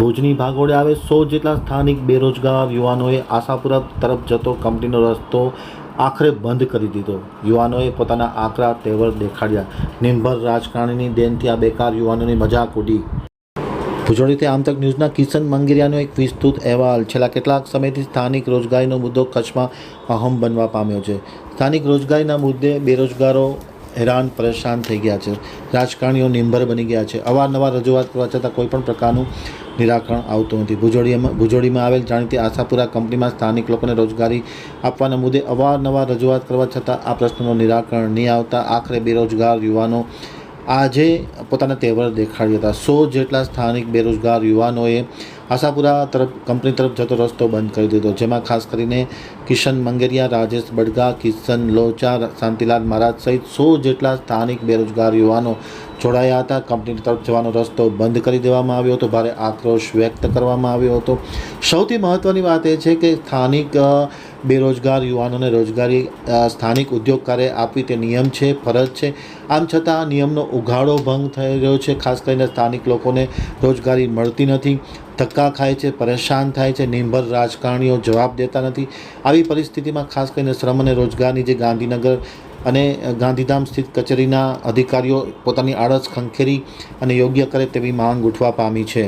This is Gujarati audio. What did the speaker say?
ભુજની ભાગોળે આવે સો જેટલા સ્થાનિક બેરોજગાર યુવાનોએ આશાપુરા તરફ જતો કંપનીનો રસ્તો આખરે બંધ કરી દીધો. યુવાનોએ પોતાના આકરા તેવર દેખાડ્યા. નિર્ભર રાજકારણીની દેનથી આ બેકાર યુવાનોની મજાક ઉડી. ભુજોડીથી આમતક ન્યૂઝના કિશન મંગેરિયાનો એક વિસ્તૃત અહેવાલ. છેલ્લા કેટલાક સમયથી સ્થાનિક રોજગારીનો મુદ્દો કચ્છમાં અહમ બનવા પામ્યો છે. સ્થાનિક રોજગારીના મુદ્દે બેરોજગારો હેરાન, પરેશાન થઈ ગયા છે. રાજકારણીઓ નિંભર બની ગયા છે. અવારનવાર રજૂઆત કરવા છતાં કોઈપણ પ્રકારનું નિરાકરણ આવતું નથી. ભુજોડીમાં ભુજોડીમાં આવેલ જાણીતી આશાપુરા કંપનીમાં સ્થાનિક લોકોને રોજગારી આપવાના મુદ્દે અવારનવાર રજૂઆત કરવા છતાં આ પ્રશ્નનું નિરાકરણ નહીં આવતા આખરે બેરોજગાર યુવાનો આજે પોતાના તહેવાર દેખાડ્યા હતા. સો જેટલા સ્થાનિક બેરોજગાર યુવાનોએ આશાપુરા તરફ, કંપની તરફ જતો રસ્તો બંધ કરી દીધો, જેમાં ખાસ કરીને કિશન મંગેરિયા, રાજેશ બડગા, કિશન લોચા, શાંતિલાલ મહારાજ સહિત સો જેટલા સ્થાનિક બેરોજગાર યુવાનો જોડાયા હતા. કંપની તરફ જવાનો રસ્તો બંધ કરી દેવામાં આવ્યો હતો. ભારે આક્રોશ વ્યક્ત કરવામાં આવ્યો હતો. સૌથી મહત્ત્વની વાત એ છે કે સ્થાનિક બેરોજગાર યુવાનોને રોજગારી સ્થાનિક ઉદ્યોગકારે આપવી તે નિયમ છે, ફરજ છે. આમ છતાં નિયમનો ઉઘાડો ભંગ થઈ રહ્યો છે. ખાસ કરીને સ્થાનિક લોકોને રોજગારી મળતી નથી. ધક્કા ખાય છે, પરેશાન થાય છે, નિર્ભર રાજકારણીઓ જવાબ દેતા નથી. આવી પરિસ્થિતિમાં ખાસ કરીને શ્રમ અને રોજગારની જે ગાંધીનગર અને ગાંધીધામ સ્થિત કચેરીના અધિકારીઓ પોતાની આળસ ખંખેરી અને યોગ્ય કરે તેવી માંગ ઉઠવા પામી છે.